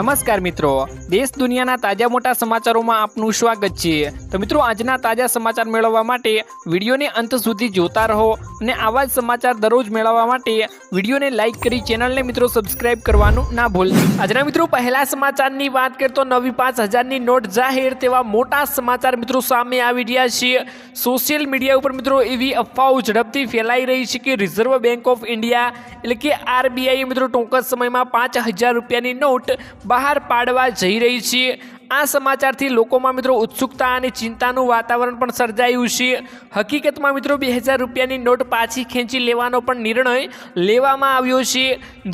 નમસ્કાર મિત્રો. દેશ દુનિયાના તાજા મોટા સમાચારોમાં આપનું સ્વાગત છે. તો મિત્રો, આજના તાજા સમાચાર મેળવવા માટે વિડીયોને અંત સુધી જોતા રહો અને આવા જ સમાચાર દરરોજ મેળવવા માટે વિડીયોને લાઇક કરી ચેનલને મિત્રો સબસ્ક્રાઇબ કરવાનું ના ભૂલ આજના મિત્રો, પહેલા સમાચારની વાત કરીએ તો નવી પાંચ હજારની નોટ જાહેર તેવા મોટા સમાચાર મિત્રો સામે આવી રહ્યા છે. સોશિયલ મીડિયા ઉપર મિત્રો એવી અફવાઓ ઝડપથી ફેલાઈ રહી છે કે રિઝર્વ બેંક ઓફ ઇન્ડિયા એટલે કે આરબીઆઈ મિત્રો ટૂંક સમયમાં પાંચ હજાર રૂપિયાની નોટ બહાર પાડવા જઈ રહી છે આ સમાચારથી લોકોમાં મિત્રો ઉત્સુકતા અને ચિંતાનું વાતાવરણ પણ સર્જાયું છે. હકીકતમાં મિત્રો બે હજાર રૂપિયાની નોટ પાછી ખેંચી લેવાનો પણ નિર્ણય લેવામાં આવ્યો છે.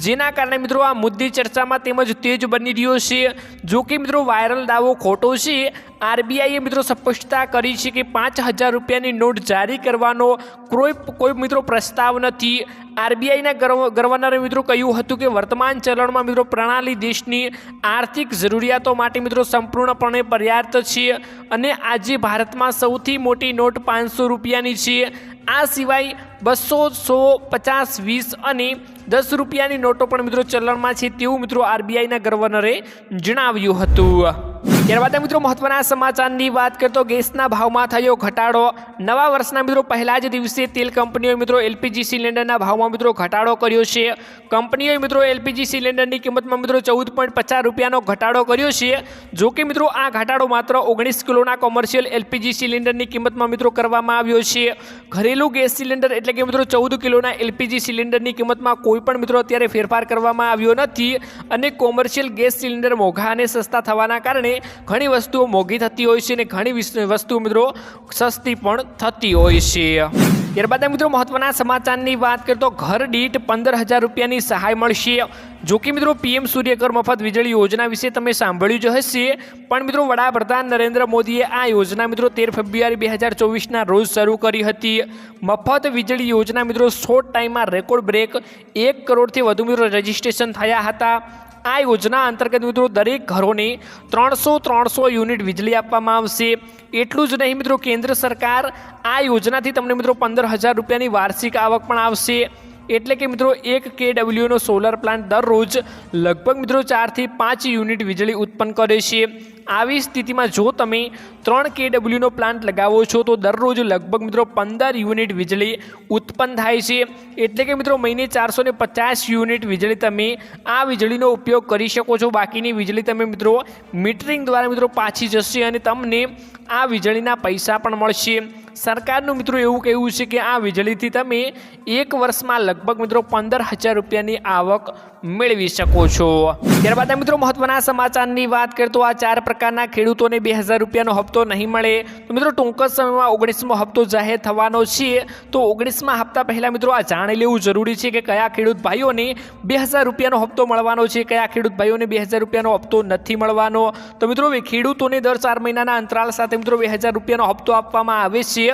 જેના કારણે મિત્રો આ મુદ્દે ચર્ચામાં તેમજ તેજ બની રહ્યો છે. જો કે મિત્રો વાયરલ દાવો ખોટો છે. આરબીઆઈએ મિત્રો સ્પષ્ટતા કરી છે કે પાંચ હજાર રૂપિયાની નોટ જારી કરવાનો કોઈ કોઈ મિત્રો પ્રસ્તાવ નથી. આરબીઆઈના ગવર્નરે મિત્રો કહ્યું હતું કે વર્તમાન ચલણમાં મિત્રો પ્રણાલી દેશની આર્થિક જરૂરિયાતો માટે મિત્રો સંપૂર્ણપણે પર્યાપ્ત છે અને આજે ભારતમાં સૌથી મોટી નોટ પાંચસો રૂપિયાની છે. આ સિવાય બસો સો પચાસ વીસ અને દસ રૂપિયાની નોટો પણ મિત્રો ચલણમાં છે તેવું મિત્રો આરબીઆઈના ગવર્નરે જણાવ્યું હતું. ત્યારબાદ મિત્રો મહત્વના સમાચારની વાત કરીએ તો ગેસના ભાવમાં થયો ઘટાડો. નવા વર્ષના મિત્રો પહેલા જ દિવસે તેલ કંપનીઓએ મિત્રો એલપીજી સિલિન્ડરના ભાવમાં મિત્રો ઘટાડો કર્યો છે. કંપનીઓએ મિત્રો એલપીજી સિલિન્ડરની કિંમતમાં મિત્રો ચૌદ પોઈન્ટ પચાસ રૂપિયાનો ઘટાડો કર્યો છે. જો કે મિત્રો આ ઘટાડો માત્ર ઓગણીસ કિલોના કોમર્શિયલ એલપીજી સિલિન્ડરની કિંમતમાં મિત્રો કરવામાં આવ્યો છે. ઘરેલું ગેસ સિલિન્ડર એટલે કે મિત્રો ચૌદ કિલોના એલપીજી સિલિન્ડરની કિંમતમાં કોઈ પણ મિત્રો અત્યારે ફેરફાર કરવામાં આવ્યો નથી અને કોમર્શિયલ ગેસ સિલિન્ડર મોંઘા અને સસ્તા થવાના કારણે ઘણી વસ્તુઓ મોંઘી થતી હોય છે અને ઘણી વસ્તુ મિત્રો સસ્તી પણ થતી હોય છે. ત્યારબાદ મિત્રો મહત્વના સમાચારની વાત કરીએ તો ઘર દીઠ પંદર હજાર રૂપિયાની સહાય મળશે. જો કે મિત્રો પીએમ સૂર્યકર મફત વીજળી યોજના વિશે તમે સાંભળ્યું જ હશે. પણ મિત્રો વડાપ્રધાન નરેન્દ્ર મોદીએ આ યોજના મિત્રો તેર ફેબ્રુઆરી બે હજાર ચોવીસના રોજ શરૂ કરી હતી. મફત વીજળી યોજના મિત્રો શોર્ટ ટાઈમમાં રેકોર્ડ બ્રેક એક કરોડથી વધુ મિત્રો રજીસ્ટ્રેશન થયા હતા. આ યોજના અંતર્ગત મિત્રો દરેક ઘરોને ત્રણસો ત્રણસો યુનિટ વીજળી આપવામાં આવશે. એટલું જ નહીં મિત્રો કેન્દ્ર સરકાર આ યોજનાથી તમને મિત્રો પંદર હજાર રૂપિયાની વાર્ષિક આવક પણ આવશે. એટલે કે મિત્રો એક કેડબલ્યુનો સોલર પ્લાન્ટ દરરોજ લગભગ મિત્રો ચારથી પાંચ યુનિટ વીજળી ઉત્પન્ન કરે છે. આવી સ્થિતિમાં જો તમે ત્રણ કેડબલ્યુનો પ્લાન્ટ લગાવો છો, તો દરરોજ લગભગ મિત્રો પંદર યુનિટ વીજળી ઉત્પન્ન થાય છે. એટલે કે મિત્રો મહિને ચારસો ને પચાસ યુનિટ વીજળી તમે આ વીજળીનો ઉપયોગ કરી શકો છો. બાકીની વીજળી તમે મિત્રો મીટરિંગ દ્વારા મિત્રો પાછી જશે અને તમને આ વીજળીના પૈસા પણ મળશે. સરકારનું મિત્રો એવું કહેવું છે કે આ વીજળીથી તમે એક વર્ષમાં લગભગ મિત્રો પંદર હજાર રૂપિયાની આવક મેળવી શકો છો. ત્યારબાદ મિત્રો મહત્વના સમાચારની વાત કરીએ તો આ ચાર પ્રકારના ખેડૂતોને બે હજાર રૂપિયાનો હપ્તો નહીં મળે. તો મિત્રો ટૂંક સમયમાં ઓગણીસમો હપ્તો જાહેર થવાનો છે. તો ઓગણીસમાં હપ્તા પહેલાં મિત્રો આ જાણી લેવું જરૂરી છે કે કયા ખેડૂત ભાઈઓને બે હજાર રૂપિયાનો હપ્તો મળવાનો છે, કયા ખેડૂત ભાઈઓને બે હજાર રૂપિયાનો હપ્તો નથી મળવાનો. તો મિત્રો ખેડૂતોને દર ચાર મહિનાના અંતરાલ સાથે મિત્રો બે હજાર રૂપિયાનો હપ્તો આપવામાં આવે છે.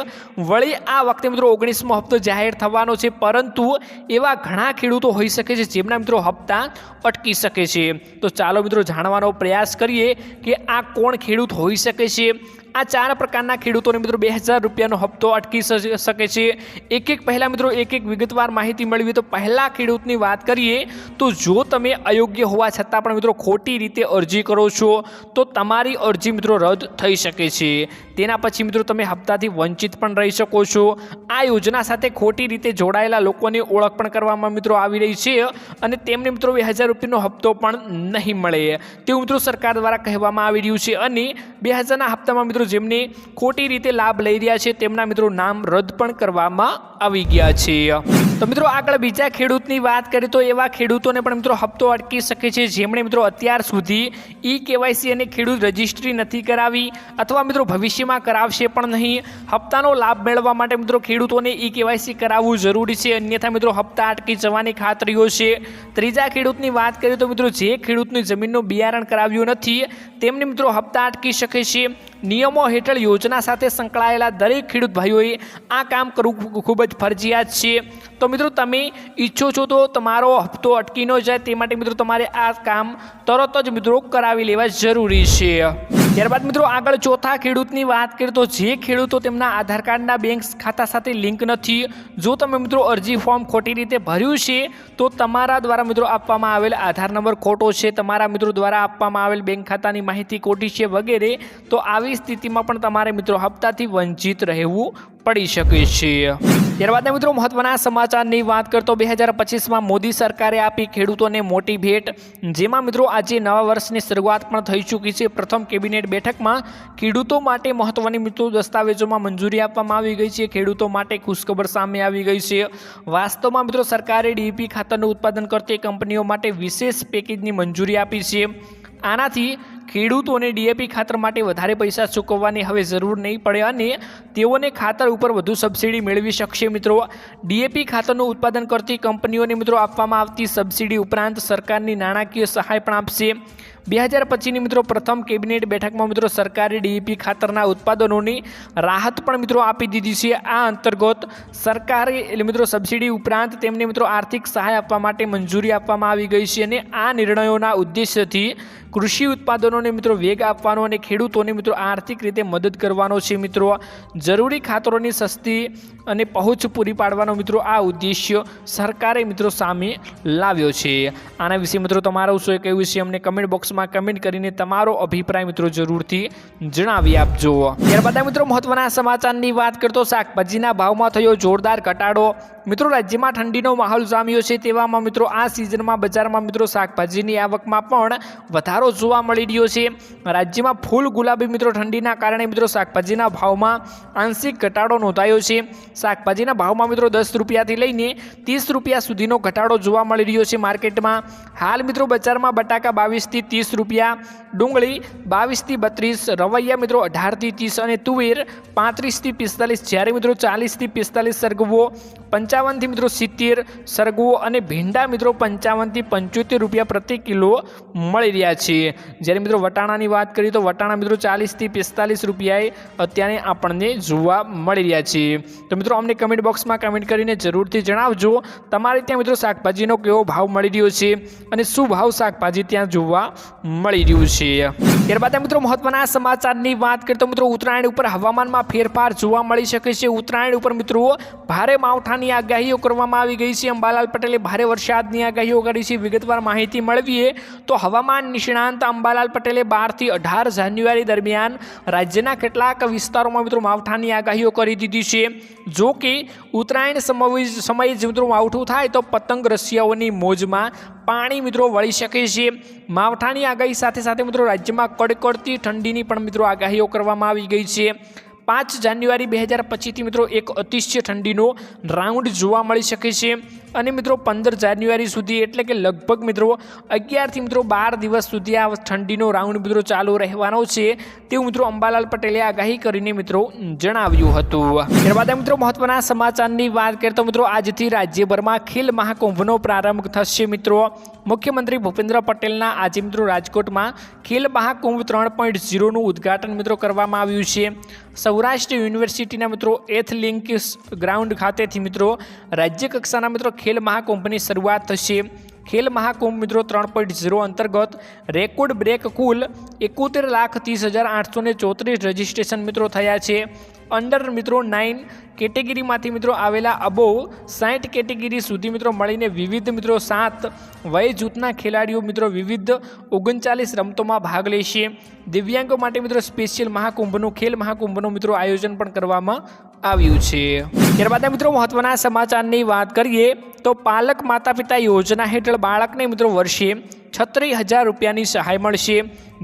વળી આ વખતે મિત્રો ઓગણીસમો હપ્તો જાહેર થવાનો છે, પરંતુ એવા ઘણા ખેડૂતો હોઈ શકે છે જેમના મિત્રો હપ્તા અટકી શકે છે. તો ચાલો મિત્રો જાણવાનો પ્રયાસ કરીએ કે આ કોણ ખેડૂત હોઈ શકે છે? આ ચાર પ્રકારના ખેડૂતોને મિત્રો બે હજાર રૂપિયાનો હપ્તો અટકી શકે છે. એક એક પહેલાં મિત્રો એક એક વિગતવાર માહિતી મેળવી તો પહેલા ખેડૂતની વાત કરીએ તો જો તમે અયોગ્ય હોવા છતાં પણ મિત્રો ખોટી રીતે અરજી કરો છો, તો તમારી અરજી મિત્રો રદ થઈ શકે છે. તેના પછી મિત્રો તમે હપ્તાથી વંચિત પણ રહી શકો છો. આ યોજના સાથે ખોટી રીતે જોડાયેલા લોકોની ઓળખ પણ કરવામાં મિત્રો આવી રહી છે અને તેમને મિત્રો બે હજાર રૂપિયાનો હપ્તો પણ નહીં મળે. તેવું મિત્રો સરકાર દ્વારા કહેવામાં આવી રહ્યું છે અને બે હજારના હપ્તામાં મિત્રો જેમને ખોટી રીતે લાભ લઈ રહ્યા છે, તેમના મિત્રો નામ રદ પણ કરવામાં આવી ગયા છે. તો મિત્રો આગળ બીજા ખેડૂતની વાત કરીએ તો એવા ખેડૂતોને પણ મિત્રો હપ્તો અટકી શકે છે, જેમણે મિત્રો અત્યાર સુધી ઈ કેવાયસી અને ખેડૂત રજિસ્ટ્રી નથી કરાવી અથવા મિત્રો ભવિષ્યમાં કરાવશે પણ નહીં. હપ્તાનો લાભ મેળવવા માટે મિત્રો ખેડૂતોને ઈ કેવાયસી કરાવવું જરૂરી છે, અન્યથા મિત્રો હપ્તા અટકી જવાની ખાતરીઓ છે. ત્રીજા ખેડૂતની વાત કરીએ તો મિત્રો જે ખેડૂતની જમીનનું બિયારણ કરાવ્યું નથી, તેમને મિત્રો હપ્તા અટકી શકે છે. નિયમો હેઠળ યોજના સાથે સંકળાયેલા દરેક ખેડૂત ભાઈઓએ આ કામ કરવું ખૂબ જ ફરજિયાત છે. તો મિત્રો, તમે ઈચ્છો છો તો તમારો હપ્તો અટકી ન જાય તે માટે મિત્રો, તમારે આ કામ તરત જ મિત્રો કરાવી લેવા જરૂરી છે. ત્યારબાદ મિત્રો આગળ ચોથા ખેડૂતની વાત કરીએ તો જે ખેડૂતો તેમના આધાર કાર્ડના બેંક ખાતા સાથે લિંક નથી, જો તમે મિત્રો અરજી ફોર્મ ખોટી રીતે ભર્યું છે, તો તમારા દ્વારા મિત્રો આપવામાં આવેલ આધાર નંબર ખોટો છે, તમારા મિત્રો દ્વારા આપવામાં આવેલ બેંક ખાતાની માહિતી ખોટી છે વગેરે, તો આવી સ્થિતિમાં પણ તમારે મિત્રો હપ્તાથી વંચિત રહેવું પડી શકે છે ત્યારબાદ મિત્રો મહત્વના સમાચારની વાત કરતો બે હજાર પચીસમાં મોદી સરકારે આપી ખેડૂતોને મોટી ભેટ, જેમાં મિત્રો આજે નવા વર્ષની શરૂઆત પણ થઈ ચૂકી છે. પ્રથમ કેબિનેટ બેઠકમાં ખેડૂતો માટે મહત્વની મિત્રો દસ્તાવેજોમાં મંજૂરી આપવામાં આવી ગઈ છે. ખેડૂતો માટે ખુશખબર સામે આવી ગઈ છે. વાસ્તવમાં મિત્રો સરકારે ડીપી ખાતરનું ઉત્પાદન કરતી કંપનીઓ માટે વિશેષ પેકેજની મંજૂરી આપી છે. આનાથી ખેડૂતોને ડીએપી ખાતર માટે વધારે પૈસા ચૂકવવાની હવે જરૂર નહીં પડે અને તેઓને ખાતર ઉપર વધુ સબસિડી મેળવી શકશે. મિત્રો ડીએપી ખાતરનું ઉત્પાદન કરતી કંપનીઓને મિત્રો આપવામાં આવતી સબસિડી ઉપરાંત સરકારની નાણાકીય સહાય પણ આપશે. બે હજાર પચીસની મિત્રો પ્રથમ કેબિનેટ બેઠકમાં મિત્રો સરકારે ડીઈપી ખાતરના ઉત્પાદનોની રાહત પણ મિત્રો આપી દીધી છે. આ અંતર્ગત સરકારે એટલે મિત્રો સબસિડી ઉપરાંત તેમને મિત્રો આર્થિક સહાય આપવા માટે મંજૂરી આપવામાં આવી ગઈ છે અને આ નિર્ણયોના ઉદ્દેશ્યથી કૃષિ ઉત્પાદનોને મિત્રો વેગ આપવાનો અને ખેડૂતોને મિત્રો આર્થિક રીતે મદદ કરવાનો છે મિત્રો. જરૂરી ખાતરોની સસ્તી અને પહોંચ પૂરી પાડવાનો મિત્રો આ ઉદ્દેશ્ય સરકારે મિત્રો સામે લાવ્યો છે. આના વિશે મિત્રો તમારું શું કહેવું છે અમને કમેન્ટ બોક્સમાં કમેન્ટ કરીને તમારો અભિપ્રાય મિત્રો જરૂરથી જણાવી આપજો. ત્યારબાદ મિત્રો મહત્વના સમાચારની વાત કરતો શાકભાજીના ભાવમાં થયો જોરદાર ઘટાડો. મિત્રો, રાજ્યમાં ઠંડીનો માહોલ જામ્યો છે તેવામાં મિત્રો, આ સિઝનમાં બજારમાં મિત્રો, શાકભાજીની આવકમાં પણ વધારો જોવા મળી રહ્યો છે. રાજ્યમાં ફૂલ ગુલાબી મિત્રો, ઠંડીના કારણે મિત્રો, શાકભાજીના ભાવમાં આંશિક ઘટાડો નોંધાયો છે. શાકભાજીના ભાવમાં મિત્રો, દસ રૂપિયાથી લઈને ત્રીસ રૂપિયા સુધીનો ઘટાડો જોવા મળી રહ્યો છે માર્કેટમાં. હાલ મિત્રો, બજારમાં બટાકા બાવીસથી ત્રીસ રૂપિયા, ડુંગળી બાવીસથી બત્રીસ, રવૈયા મિત્રો, અઢારથી ત્રીસ અને તુવેર પાંત્રીસથી પિસ્તાલીસ. જ્યારે મિત્રો, ચાલીસથી પિસ્તાલીસ સરગવો પંચાવનથી મિત્રો સિત્તેર સરગવો અને ભીંડા મિત્રો પંચાવનથી પંચોતેર રૂપિયા પ્રતિ કિલો મળી રહ્યા છે. જ્યારે મિત્રો વટાણાની વાત કરીએ તો વટાણા મિત્રો ચાલીસથી પિસ્તાલીસ રૂપિયાએ અત્યારે આપણને જોવા મળી રહ્યા છે. તો મિત્રો અમને કમેન્ટ બોક્સમાં કમેન્ટ કરીને જરૂરથી જણાવજો, તમારે ત્યાં મિત્રો શાકભાજીનો કેવો ભાવ મળી રહ્યો છે અને શું ભાવ શાકભાજી ત્યાં જોવા મળી રહ્યું છે. ત્યારબાદ મિત્રો મહત્વના સમાચારની વાત કરીએ તો મિત્રો ઉત્તરાયણ ઉપર હવામાનમાં ફેરફાર જોવા મળી શકે છે. ઉત્તરાયણ ઉપર મિત્રો ભારે માવઠાની આગાહીઓ કરવામાં આવી ગઈ છે. અંબાલાલ પટેલે ભારે વરસાદની આગાહીઓ કરી છે. વિગતવાર માહિતી મળવીએ તો હવામાન નિષ્ણાંત અંબાલાલ પટેલે બારથી અઢાર જાન્યુઆરી દરમિયાન રાજ્યના કેટલાક વિસ્તારોમાં મિત્રો માવઠાની આગાહીઓ કરી દીધી છે. જો કે ઉત્તરાયણ સમય જ મિત્રો માવઠું થાય તો પતંગ રસિયાઓની મોજમાં પાણી મિત્રો વળી શકે છે. માવઠાની આગાહી સાથે સાથે મિત્રો રાજ્યમાં કડકડતી ઠંડીની પણ મિત્રો આગાહીઓ કરવામાં આવી ગઈ છે. પાંચ જાન્યુઆરી બે હજાર પચીસથી મિત્રો એક અતિશય ઠંડીનો રાઉન્ડ જોવા મળી શકે છે. અને મિત્રો પંદર જાન્યુઆરી સુધી, એટલે કે લગભગ મિત્રો અગિયારથી મિત્રો બાર દિવસ સુધી આ ઠંડીનો રાઉન્ડ મિત્રો ચાલુ રહેવાનો છે. તેવું મિત્રો અંબાલાલ પટેલે આગાહી કરીને મિત્રો જણાવ્યું હતું. ત્યારબાદ મિત્રો મહત્વના સમાચારની વાત કરીએ તો મિત્રો આજથી રાજ્યભરમાં ખેલ મહાકુંભનો પ્રારંભ થશે મિત્રો. મુખ્યમંત્રી ભૂપેન્દ્ર પટેલના આજે મિત્રો રાજકોટમાં ખેલ મહાકુંભ ત્રણ પોઈન્ટ ઝીરોનું ઉદ્ઘાટન મિત્રો કરવામાં આવ્યું છે. સૌરાષ્ટ્ર યુનિવર્સિટીના મિત્રો એથલિંક ગ્રાઉન્ડ ખાતેથી મિત્રો રાજ્ય કક્ષાના મિત્રો ખેલ મહાકુંભની શરૂઆત થશે. ખેલ મહાકુંભ મિત્રો ત્રણ પોઈન્ટ ઝીરો અંતર્ગત રેકોર્ડ બ્રેક કુલ એકોતેર લાખ ત્રીસ હજાર આઠસો ને ચોત્રીસ રજિસ્ટ્રેશન મિત્રો થયા છે. અંડર મિત્રો નાઇન કેટેગરીમાંથી મિત્રો આવેલા અબોવ સાઠ કેટેગરી સુધી મિત્રો મળીને વિવિધ મિત્રો સાત વય જૂથના ખેલાડીઓ મિત્રો વિવિધ ઓગણચાલીસ રમતોમાં ભાગ લેશે. દિવ્યાંગો માટે મિત્રો સ્પેશિયલ મહાકુંભનું, ખેલ મહાકુંભનું મિત્રો આયોજન પણ કરવામાં આવ્યું છે. ત્યારબાદ મિત્રો મહત્વના સમાચારની વાત કરીએ તો પાલક માતા પિતા યોજના હેઠળ બાળકને મિત્રો વર્ષે છત્રીસ હજાર રૂપિયાની સહાય મળશે.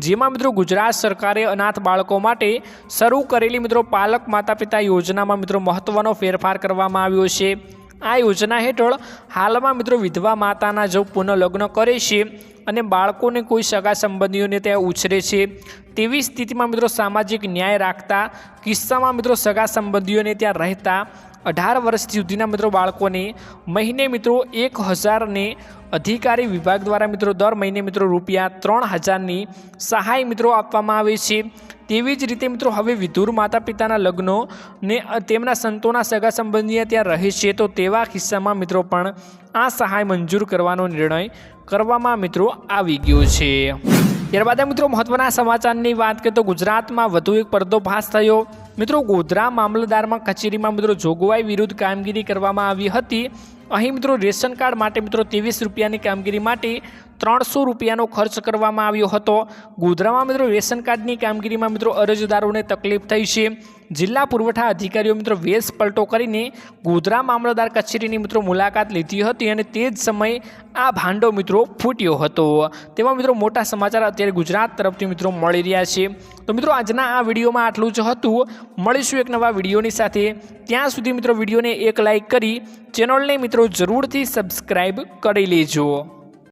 જેમાં મિત્રો ગુજરાત સરકારે અનાથ બાળકો માટે શરૂ કરેલી મિત્રો પાલક માતા પિતા યોજનામાં મિત્રો મહત્ત્વનો ફેરફાર કરવામાં આવ્યો છે. આ યોજના હેઠળ હાલમાં મિત્રો વિધવા માતાના જો પુનઃલગ્ન કરે છે અને બાળકોને કોઈ સગા સંબંધીઓને ત્યાં ઉછરે છે, તેવી સ્થિતિમાં મિત્રો સામાજિક ન્યાય રાખતા કિસ્સામાં મિત્રો સગા સંબંધીઓને ત્યાં રહેતા અઢાર વર્ષ સુધીના મિત્રો બાળકોને, મહિને મિત્રો એક હજારને અધિકારી વિભાગ દ્વારા મિત્રો દર મહિને મિત્રો રૂપિયા ત્રણ હજારની સહાય મિત્રો આપવામાં આવે છે. તેવી જ રીતે મિત્રો હવે વિધુર માતા પિતાના લગ્નો ને તેમના સંતોના સગા સંબંધીએ ત્યાં રહે છે, તો તેવા કિસ્સામાં મિત્રો પણ આ સહાય મંજૂર કરવાનો નિર્ણય કરવામાં મિત્રો આવી ગયો છે. ત્યારબાદ મિત્રો મહત્વના સમાચારની વાત કરીએ તો ગુજરાતમાં વધુ એક પર્દોફાશ થયો. મિત્રો ગોધરા મામલતદારમાં કચેરીમાં મિત્રો જોગવાઈ વિરુદ્ધ કામગીરી કરવામાં આવી હતી. અહીં મિત્રો રેશન કાર્ડ માટે મિત્રો ત્રેવીસ રૂપિયાની કામગીરી માટે ત્રણસો રૂપિયાનો ખર્ચ કરવામાં આવ્યો હતો. ગોધરામાં મિત્રો રેશન કાર્ડની કામગીરીમાં મિત્રો અરજદારોને તકલીફ થઈ છે. જિલ્લા પુરવઠા અધિકારીઓ મિત્રો વેશ પલટો કરીને ગોધરા મામલતદાર કચેરીની મિત્રો મુલાકાત લીધી હતી અને તે જ સમયે આ ભાંડો મિત્રો ફૂટ્યો હતો. તેમાં મિત્રો મોટા સમાચાર અત્યારે ગુજરાત તરફથી મિત્રો મળી રહ્યા છે. તો મિત્રો આજના આ વિડીયોમાં આટલું જ હતું. મળીશું એક નવા વિડીયોની સાથે. ત્યાં સુધી મિત્રો વિડીયોને એક લાઇક કરી ચેનલને મિત્રો જરૂરથી સબસ્ક્રાઈબ કરી લેજો.